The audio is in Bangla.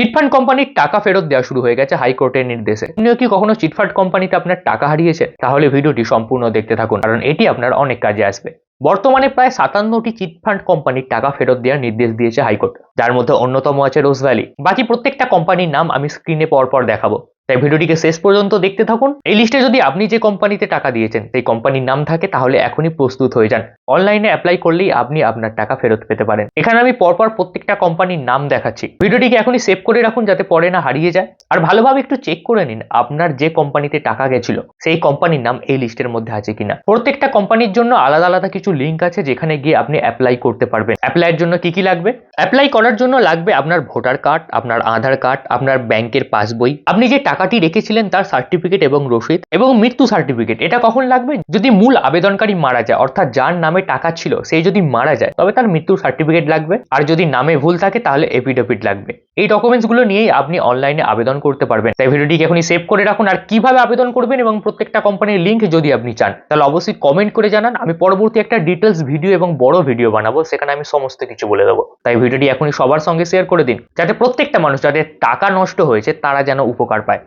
চিটফান্ড কোম্পানির টাকা ফেরত দেওয়া শুরু হয়ে গেছে হাইকোর্টের নির্দেশে। আপনিও কি কখনো চিটফান্ড কোম্পানিতে আপনার টাকা হারিয়েছে তাহলে ভিডিওটি সম্পূর্ণ দেখতে থাকুন, কারণ এটি আপনার অনেক কাজে আসবে। বর্তমানে প্রায় সাতান্নটি চিটফান্ড কোম্পানির টাকা ফেরত দেওয়ার নির্দেশ দিয়েছে হাইকোর্ট যার মধ্যে অন্যতম আছে রোজ ভ্যালি বাকি প্রত্যেকটা কোম্পানির নাম আমি স্ক্রিনে পরপর দেখাবো। তাই ভিডিওটিকে শেষ পর্যন্ত দেখতে থাকুন। এই লিস্টে যদি আপনি যে কোম্পানিতে টাকা দিয়েছেন, সেই কোম্পানির নাম থাকে, তাহলে এখনই প্রস্তুত হয়ে যান। অনলাইনে অ্যাপ্লাই করলেই আপনি আপনার টাকা ফেরত পেতে পারেন। এখানে আমি পরপর প্রত্যেকটা কোম্পানির নাম দেখাচ্ছি। ভিডিওটিকে এখনই সেভ করে রাখুন যাতে পরে না হারিয়ে যায়। আর ভালোভাবে একটু চেক করে নিন আপনার যে কোম্পানিতে টাকা গেছিল, সেই কোম্পানির নাম এই লিস্টের মধ্যে আছে কিনা। প্রত্যেকটা কোম্পানির জন্য আলাদা আলাদা কিছু লিঙ্ক আছে যেখানে গিয়ে আপনি অ্যাপ্লাই করতে পারবেন। অ্যাপ্লাইয়ের জন্য কি কি লাগবে? অ্যাপ্লাই করার জন্য লাগবে আপনার ভোটার কার্ড আপনার আধার কার্ড আপনার ব্যাংকের পাসবই আপনি যে টাকাটি রেখেছিলেন তার সার্টিফিকেট এবং রসিদ এবং মৃত্যু সার্টিফিকেট এটা কখন লাগবে? যদি মূল আবেদনকারী মারা যায়, অর্থাৎ যার নামে টাকা ছিল, সেই যদি মারা যায়, তবে তার মৃত্যুর সার্টিফিকেট লাগবে। আর যদি নামে ভুল থাকে, তাহলে এফিডেভিট লাগবে। এই ডকুমেন্টসগুলো নিয়েই আপনি অনলাইনে আবেদন করতে পারবেন। তাই ভিডিওটিকে এখনই সেভ করে রাখুন। আর কীভাবে আবেদন করবেন এবং প্রত্যেকটা কোম্পানির লিঙ্ক যদি আপনি চান, তাহলে অবশ্যই কমেন্ট করে জানান। আমি পরবর্তী একটা ডিটেলস ভিডিও এবং বড় ভিডিও বানাবো, সেখানে আমি সমস্ত কিছু বলে দেবো। তাই ভিডিওটি এখনই সবার সঙ্গে শেয়ার করে দিন, যাতে প্রত্যেকটা মানুষ, যাদের টাকা নষ্ট হয়েছে, তারা যেন উপকার পায়।